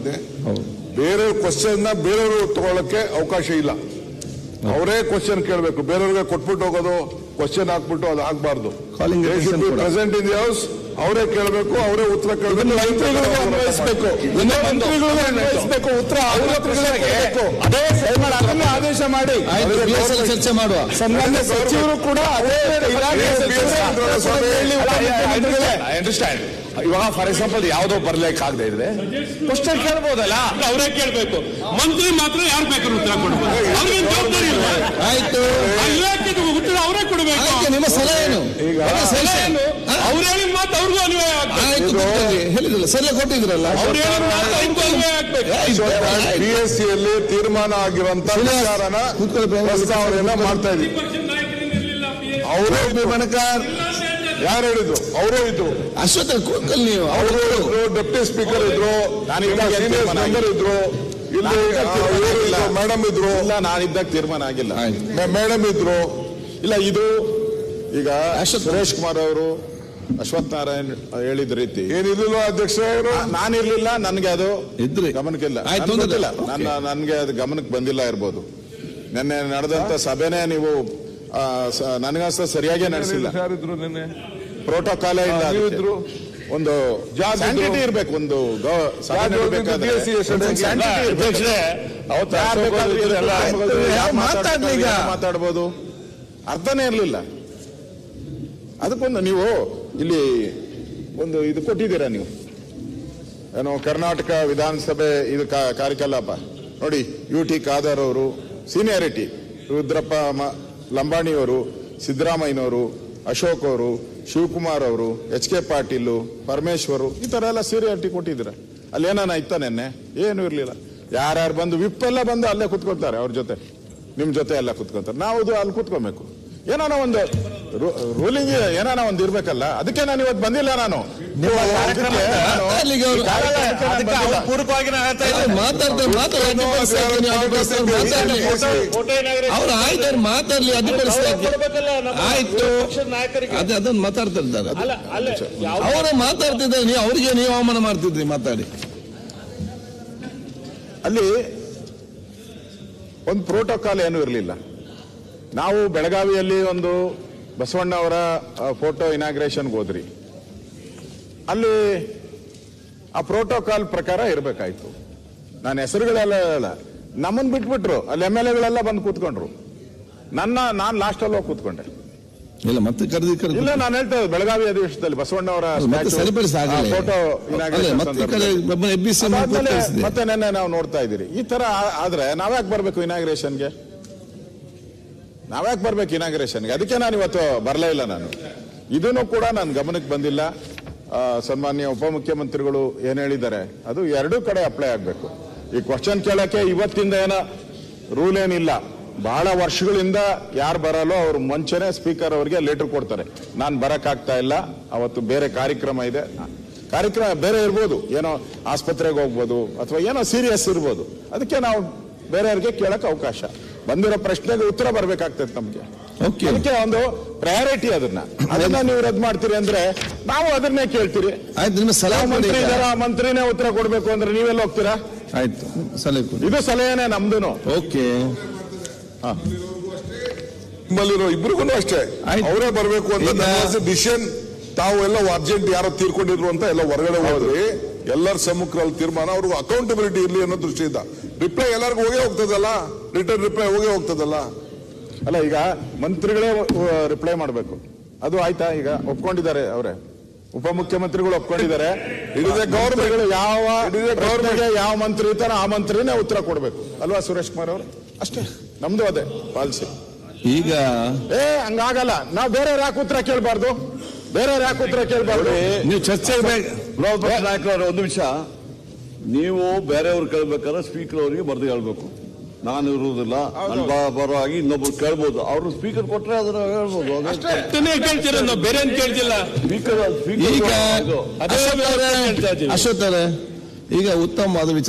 ಆಗಿದೆ. ಹೌದು. ಬೇರೆ ಕ್ವಶನ್ನ ಬೇರೆಯವರು ತಗೊಳ್ಳಕ್ಕೆ ಅವಕಾಶ ಇಲ್ಲ. ಅವರೇ ಕ್ವಶನ್ ಕೇಳಬೇಕು. ಬೇರೆಯವ್ರಿಗೆ ಕೊಟ್ಬಿಟ್ಟು ಹೋಗೋದು ಕ್ವಶನ್ ಹಾಕ್ಬಿಟ್ಟು ಅದು ಆಗ್ಬಾರ್ದು. ಪ್ರೆಸೆಂಟ್ ಇನ್ ದಿ ಹೌಸ್ ಅವರೇ ಕೇಳಬೇಕು ಅವರೇ ಉತ್ತರ ಕೇಳಬೇಕು. ಮಂತ್ರಿಗಳಿಗೂ ಅನ್ವಯಿಸಬೇಕು. ಮಂತ್ರಿಗಳಿಗೂ ಅನ್ವಯಿಸಬೇಕು. ಉತ್ತರ ಅವ್ರ ಆದೇಶ ಮಾಡಿ ಚರ್ಚೆ ಮಾಡುವ ಸನ್ಮಾನ್ಯ ಸಚಿವರು ಕೂಡ ಅದೇ ಅಂಡರ್ಸ್ಟ್ಯಾಂಡ್ ಇವಾಗ ಫಾರ್ ಎಕ್ಸಾಂಪಲ್ ಯಾವ್ದೋ ಬರ್ಲಿಕ್ಕೆ ಆಗದೆ ಇದ್ರೆ ಕ್ವಶನ್ ಕೇಳ್ಬೋದಲ್ಲ ಅವರೇ ಕೇಳ್ಬೇಕು ಮಂತ್ರಿ ಮಾತ್ರ ಯಾರು ಬೇಕಾದ್ರೂ ಉತ್ತರ ಕೊಡ್ಬೋದು ಅವ್ರಿಗೆ ಜವಾಬ್ದಾರಿ ಇಲ್ಲ ಆಯ್ತು ಇಲಾಖೆಗೆ ಉತ್ತರ ಅವರೇ ಕೊಡಬೇಕು ನಿಮ್ಮ ಸಲಹೆ ಏನು ಸಲಹೆ ಏನು? ಅವ್ರು ಹೇಳಿದ ಮಾತು ಅವ್ರಿಗೂ ಅನ್ವಯ ಆಯ್ತು. ಹೇಳಿದ್ರಲ್ಲ ಸಲಹೆ ಕೊಟ್ಟಿದ್ರಲ್ಲ ಅವ್ರು ಹೇಳಿದ ಮಾತು ಆಗ್ಬೇಕು ಆಯ್ತು, ಆಯ್ತು. ಪಿ ಎಸ್ ಸಿ ಯಲ್ಲಿ ತೀರ್ಮಾನ ಆಗಿರುವಂತ ಶ್ರೀನಿವಾಸ್, ವಿಚಾರನ. ಪ್ರಸ್ತಾವನೆಯನ್ನ ಮಾಡ್ತಾ ಇದ್ದೀವಿ. ಅವರೇ. ಬಣಕಾರ್. ಯಾರು ಹೇಳಿದ್ರು? ಅವರೇ ಇದ್ರು. ಅಶ್ವತ್ಥ ಕೂತ್ಕೊಳ್ಳಿ ನೀವು. ಅವರು ಇದ್ರು. ಡೆಪ್ಟಿ ಸ್ಪೀಕರ್ ಇದ್ರು ಸೀನಿಯರ್ ಮೆಂಬರ್ ಇದ್ರು ಇಲ್ಲಿ. ಮೇಡಮ್ ಇದ್ರು. ಇಲ್ಲ ನಾನಿದ್ದಾಗ ತೀರ್ಮಾನ ಆಗಿಲ್ಲ. ಮೇಡಮ್ ಇದ್ರು. ಇಲ್ಲ ಇದು ಈಗ ಅಶ್ವಥ್ ಸುರೇಶ್ ಕುಮಾರ್ ಅವರು ಅಶ್ವಥ್ ನಾರಾಯಣ್ ಹೇಳಿದ ರೀತಿ. ಏನಿರ್ಲಿಲ್ಲ ಅಧ್ಯಕ್ಷ ಅವರು? ನಾನಿರ್ಲಿಲ್ಲ ನನಗೆ ಅದು ಇದ್ರಿ. ಗಮನಕ್ಕಿಲ್ಲ ಆಯ್ತು, ಗೊತ್ತಿಲ್ಲ ಇಲ್ಲ. ನನ್ನ ನನಗೆ ಅದು ಗಮನಕ್ಕೆ ಬಂದಿಲ್ಲ ಇರ್ಬೋದು. ನಿನ್ನೆ ನಡೆದಂತ ಸಭೆನೇ ನೀವು ಆ, ಸ- ನನಗನ್ಸ್ತ ಸರಿಯಾಗಿ ನಡೆಸಿಲ್ಲ. ಪ್ರೋಟೋಕಾಲೇ ಇಲ್ಲ ಇದ್ರು. ಒಂದು ಸ್ಯಾಂಟಿಟಿ ಇರ್ಬೇಕು. ಒಂದು ಮಾತಾಡ್ಬೋದು? ಅರ್ಥನೇ ಇರಲಿಲ್ಲ. ಅದಕ್ಕೊಂದು ನೀವು ಇಲ್ಲಿ ಒಂದು ಇದು ಕೊಟ್ಟಿದ್ದೀರಾ ನೀವು? ಏನೋ ಕರ್ನಾಟಕ ವಿಧಾನಸಭೆ ಇದು ಕಾರ್ಯಕಲಾಪ. ನೋಡಿ ಯು ಟಿ ಖಾದರ್ ಅವರು ಸೀನಿಯಾರಿಟಿ ರುದ್ರಪ್ಪ ಲಂಬಾಣಿ ಲಂಬಾಣಿಯವರು ಸಿದ್ದರಾಮಯ್ಯನವರು, ಅಶೋಕ್ ಅವರು, ಶಿವಕುಮಾರ್ ಅವರು ಎಚ್ ಕೆ ಪಾಟೀಲು, ಪರಮೇಶ್ವರು, ಈ ಥರ ಎಲ್ಲ ಕೊಟ್ಟಿದ್ದೀರ? ಅಲ್ಲಿ ಏನಾನ ಇತ್ತ ನೆನ್ನೆ? ಏನೂ ಇರಲಿಲ್ಲ. ಯಾರ್ಯಾರು ಬಂದು ವಿಪ್ ಎಲ್ಲ ಬಂದು ಅಲ್ಲೇ ಕುತ್ಕೊತಾರೆ ಅವ್ರ ಜೊತೆ. ನಿಮ್ಮ ಜೊತೆ ಎಲ್ಲ ಕುತ್ಕೊಳ್ತಾರೆ. ನಾವು ಅದು ಅಲ್ಲಿ ಕುತ್ಕೊಬೇಕು. ಏನಾನ ಒಂದು ರೂಲಿಂಗ್ ಏನಾನ ಒಂದ್ ಇರ್ಬೇಕಲ್ಲ? ಅದಕ್ಕೆ ನಾನು ಇವತ್ತು ಬಂದಿಲ್ಲ ನಾನು. ಅವ್ರು. ಮಾತಾಡ್ಲಿ ಅವ್ರು ಆಯ್ತು ಮಾತಾಡ್ಲಿ ಅಡ್ಡಿಪಡಿಸ್ತಾರೆ ಆಯ್ತು. ಅದೇ ಅದನ್ನ ಅವರೇ ಮಾತಾಡ್ತಿದ್ದಾರೆ ನೀವು ಅವರಿಗೆ ನೀವು ಅವಮಾನ ಮಾಡ್ತಿದ್ರಿ ಮಾತಾಡಿ. ಅಲ್ಲಿ ಒಂದು ಪ್ರೋಟೋಕಾಲ್ ಏನು ಇರಲಿಲ್ಲ. ನಾವು ಬೆಳಗಾವಿಯಲ್ಲಿ ಒಂದು ಬಸವಣ್ಣ ಅವರ ಫೋಟೋ ಇನಾಗ್ರೇಷನ್ಗೆ ಹೋದ್ರಿ. ಅಲ್ಲಿ ಆ ಪ್ರೋಟೋಕಾಲ್ ಪ್ರಕಾರ ಇರಬೇಕಾಯ್ತು. ನಾನು ಹೆಸರುಗಳೆಲ್ಲ ಹೇಳಲ್ಲ. ನಮ್ಮನ್ನ ಬಿಟ್ಬಿಟ್ರು. ಅಲ್ಲಿ ಎಂ ಎಲ್ ಎಗಳೆಲ್ಲ ಬಂದು ಕೂತ್ಕೊಂಡ್ರು. ನನ್ನ ನಾನು ಲಾಸ್ಟಲ್ಲಿ ಹೋಗಿ ಕೂತ್ಕೊಂಡೆ. ಇಲ್ಲ ಮತ್ತೆ ಕರೆದಿ ಇಲ್ಲ ನಾನು ಹೇಳ್ತಾ ಬೆಳಗಾವಿ ಅಧಿವೇಶನದಲ್ಲಿ ಬಸವಣ್ಣ ಅವರ ಫೋಟೋ ಇನಾಗ್ರೇಷನ್ ಮತ್ತೆ ನೆನ್ನೆ ನಾವು ನೋಡ್ತಾ ಇದ್ದೀರಿ. ಈ ತರ ಆದ್ರೆ ನಾವ್ಯಾಕೆ ಬರ್ಬೇಕು ಇನಾಗ್ರೇಷನ್ಗೆ ನಾವ್ಯಾಕೆ ಬರ್ಬೇಕು ಇನಾಗ್ರೇಷನ್ಗೆ ಅದಕ್ಕೆ ನಾನು ಇವತ್ತು ಬರಲೇ ಇಲ್ಲ ನಾನು. ಇದನ್ನು ಕೂಡ ನನ್ನ ಗಮನಕ್ಕೆ ಬಂದಿಲ್ಲ. ಸನ್ಮಾನ್ಯ ಉಪಮುಖ್ಯಮಂತ್ರಿಗಳು ಏನ್ ಹೇಳಿದ್ದಾರೆ? ಅದು ಎರಡೂ ಕಡೆ ಅಪ್ಲೈ ಆಗಬೇಕು. ಈ ಕ್ವಶನ್ ಕೇಳಕ್ಕೆ ಇವತ್ತಿಂದ ಏನೋ ರೂಲ್ ಏನಿಲ್ಲ. ಬಹಳ ವರ್ಷಗಳಿಂದ ಯಾರು ಬರಲ್ಲೋ ಅವ್ರು ಮುಂಚೆನೆ ಸ್ಪೀಕರ್ ಅವರಿಗೆ ಲೆಟರ್ ಕೊಡ್ತಾರೆ. ನಾನು ಬರಕ್ಕಾಗ್ತಾ ಇಲ್ಲ. ಅವತ್ತು ಬೇರೆ ಕಾರ್ಯಕ್ರಮ ಇದೆ. ಕಾರ್ಯಕ್ರಮ ಬೇರೆ ಇರ್ಬೋದು. ಏನೋ ಆಸ್ಪತ್ರೆಗೆ ಹೋಗ್ಬೋದು ಅಥವಾ ಏನೋ ಸೀರಿಯಸ್ ಇರ್ಬೋದು. ಅದಕ್ಕೆ ನಾವು ಬೇರೆಯವ್ರಿಗೆ ಕೇಳಕ್ ಅವಕಾಶ. ಬಂದಿರೋ ಪ್ರಶ್ನೆಗೆ ಉತ್ತರ ಬರ್ಬೇಕಾಗ್ತದೆ ನಮಗೆ. ಓಕೆ ಅದಕ್ಕೆ ಒಂದು ಪ್ರಯಾರಿಟಿ ಅದನ್ನ. ಅದನ್ನ ನೀವು ರದ್ದು ಮಾಡ್ತೀರಿ ಅಂದ್ರೆ ನಾವು ಅದನ್ನೇ ಕೇಳ್ತೀರಿ. ಸಲಹೆ ಮಂತ್ರಿ. ಮಂತ್ರಿನೇ ಉತ್ತರ ಕೊಡ್ಬೇಕು ಅಂದ್ರೆ ನೀವೆಲ್ಲ ಹೋಗ್ತೀರಾ? ಆಯ್ತು ಸಲಹೆ ಕೊಡಿ. ಇದು ಸಲಹೆನೇ ನಮ್ದು ಓಕೆ ನಿಮ್ಮಲ್ಲಿರೋ ಇಬ್ರಿಗೂ ಅಷ್ಟೇ. ಅವರೇ ಬರಬೇಕು ಅಂತ ಡಿಸಿಷನ್ ತಾವು ಎಲ್ಲ ಅರ್ಜೆಂಟ್ ಯಾರೋ ತೀರ್ಕೊಂಡಿದ್ರು ಅಂತ ಎಲ್ಲ ಹೊರಗಡೆ ಹೋದ್ರಿ. ಎಲ್ಲರ ಸಮ್ಮುಖರಲ್ಲಿ ತೀರ್ಮಾನ ಅವ್ರಿಗೂ ಅಕೌಂಟಬಿಲಿಟಿ ಇರಲಿ ಅನ್ನೋ ದೃಷ್ಟಿಯಿಂದ. ರಿಪ್ಲೈ ಎಲ್ಲರಿಗೂ ಹೋಗೇ ಹೋಗ್ತದಲ್ಲ? ರಿಟರ್ನ್ ರಿಪ್ಲೈ ಹೋಗೇ ಹೋಗ್ತದಲ್ಲ? ಅಲ್ಲ ಈಗ ಮಂತ್ರಿಗಳೇ ರಿಪ್ಲೈ ಮಾಡಬೇಕು. ಅದು ಆಯ್ತಾ? ಈಗ ಒಪ್ಕೊಂಡಿದ್ದಾರೆ ಅವರೇ. ಉಪಮುಖ್ಯಮಂತ್ರಿಗಳು ಒಪ್ಕೊಂಡಿದ್ದಾರೆ. ಇದೇ ಗೌರ್ಮೆಂಟ್ಗಳು ಯಾವ ಗೌರ್ಮೆಂಟ್ ಯಾವ ಮಂತ್ರಿ ಇರ್ತಾರೋ ಆ ಮಂತ್ರಿನೇ ಉತ್ತರ ಕೊಡಬೇಕು. ಅಲ್ವಾ ಸುರೇಶ್ ಕುಮಾರ್ ಅವರು? ಅಷ್ಟೇ. ನಮ್ದು ಅದೇ ಪಾಲಿಸಿ. ಈಗ ಏ ಹಂಗಾಗಲ್ಲ. ನಾವು ಬೇರೆ ಯಾಕೆ ಉತ್ತರ ಕೇಳಬಾರ್ದು? ಬೇರೆ ಯಾಕೆ ಉತ್ತರ ಕೇಳಬಾರ್ದು? ನೀವು ಚರ್ಚೆ ಬೇಗ ವಿರೋಧ ಪಕ್ಷ ನಾಯಕರವರ ಒಂದು ವಿಷಯ ನೀವು ಬೇರೆಯವ್ರು ಕೇಳ್ಬೇಕಾದ್ರೆ ಸ್ಪೀಕರ್ ಅವರಿಗೆ ಬರೆದು ಹೇಳ್ಬೇಕು. ನಾನು ಇರುವುದಿಲ್ಲ. ಬರವಾಗಿ ಪರವಾಗಿ ಇನ್ನೊಬ್ರು ಕೇಳ್ಬೋದು. ಅವರು ಸ್ಪೀಕರ್ ಕೊಟ್ರೆ ಅದನ್ನ ಹೇಳ್ಬೋದು. ಬೇರೆ ಕೇಳ್ತಿಲ್ಲ. ಸ್ಪೀಕರ್ ಈಗ ಸ್ಪೀಕರ್ ಅದೇ. ಅಶ್ವತ್ಥ ಹೇಳ್ತಾ ಇದ್ದೀವಿ. ಅಶ್ವತ್ಥ ಈಗ ಉತ್ತಮವಾದ ವಿಚಾರ